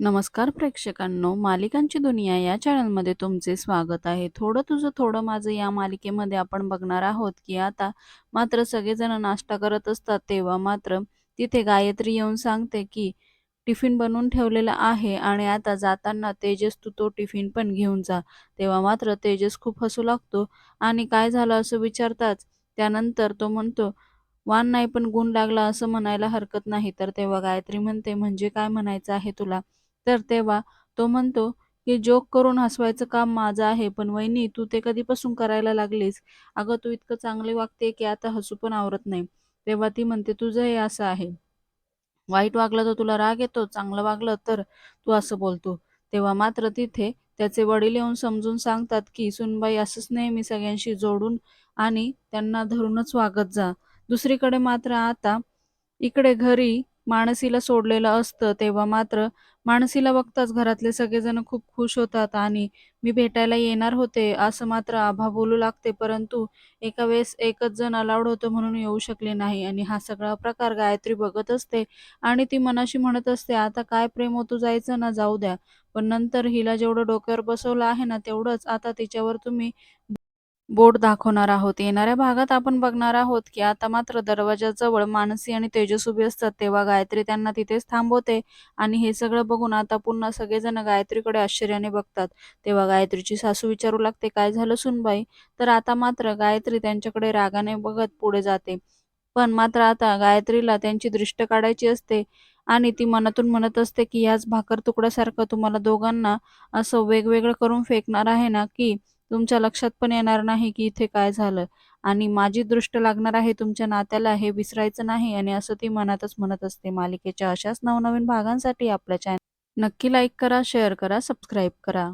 नमस्कार प्रेक्षकांनो मालिकांची दुनिया या चॅनलमध्ये तुमचे स्वागत आहे. थोडं तुझं थोडं माझं या मालिकेमध्ये आपण बघणार आहोत की आता मात्र सगळेजण नाश्ता करत असतात तेव्हा मात्र तिथे गायत्री येऊन सांगते की टिफिन बनवून ठेवलेला आहे आणि आता जाताना तेजस तू तो टिफिन पण घेऊन जा. तेव्हा मात्र तेजस खूप हसू लागतो आणि काय झालं असं विचारताच त्यानंतर तो म्हणतो वान नाही पण गुण लागला असं म्हणायला हरकत नाही. तर तेव्हा गायत्री म्हणते म्हणजे काय म्हणायचं आहे तुला? तर तेव्हा तो म्हणतो की जोक करून हसवायचं काम माझं आहे पण वहिनी तू ते कधीपासून करायला लागलीस? अगं तू इतकं चांगले वागते की आता हसू पण आवरत नाही. तेव्हा ती म्हणते तुझं हे असं आहे. वाईट वागलं तर तुला राग येतो चांगलं वागलं तर तू असं बोलतो. तेव्हा मात्र तिथे त्याचे वडील येऊन समजून सांगतात की सुनबाई असंच नेहमी सगळ्यांशी जोडून आणि त्यांना धरूनच वागत जा. दुसरीकडे मात्र आता इकडे घरी मानसीला सोडलेलं असतं तेव्हा मात्र मानसीला बघताच घरातले सगळेजण खूप खुश होतात आणि मी भेटायला येणार होते असं मात्र आभा बोलू लागते परंतु एका वेळेस एकच जण अलाउड होतं म्हणून येऊ शकले नाही आणि हा सगळा प्रकार गायत्री बघत असते आणि ती मनाशी म्हणत असते आता काय प्रेम होतो जायचं ना जाऊ द्या. पण नंतर हिला जेवढं डोक्यावर बसवलं आहे ना तेवढंच आता तिच्यावर तुम्ही बोट दाखवणार आहोत. येणाऱ्या भागात आपण बघणार आहोत की आता मात्र दरवाजाजवळ मानसी आणि तेजस उभे असतात. तेव्हा गायत्री त्यांना तिथेच थांबवते आणि हे सगळं बघून आता पुन्हा सगळेजण गायत्रीकडे आश्चर्याने बघतात. तेव्हा गायत्रीची सासू विचारू लागते काय झालं सुनबाई? तर आता मात्र गायत्री त्यांच्याकडे रागाने बघत पुढे जाते. पण मात्र आता गायत्रीला त्यांची दृष्ट काढायची असते आणि ती मनातून म्हणत असते की याच भाकर तुकड्यासारखं तुम्हाला दोघांना असं वेगवेगळं करून फेकणार आहे ना की तुमच्या लक्षात पण येणार नाही की इथे काय झालं. आणि माझी दृष्ट लागणार आहे तुमच्या नात्याला हे विसरायचं नाही आणि असं ती मनातच म्हणत असते. मालिकेच्या अशाच नवनवीन भागांसाठी आपल्या चॅनल नक्की लाईक करा शेअर करा सबस्क्राईब करा.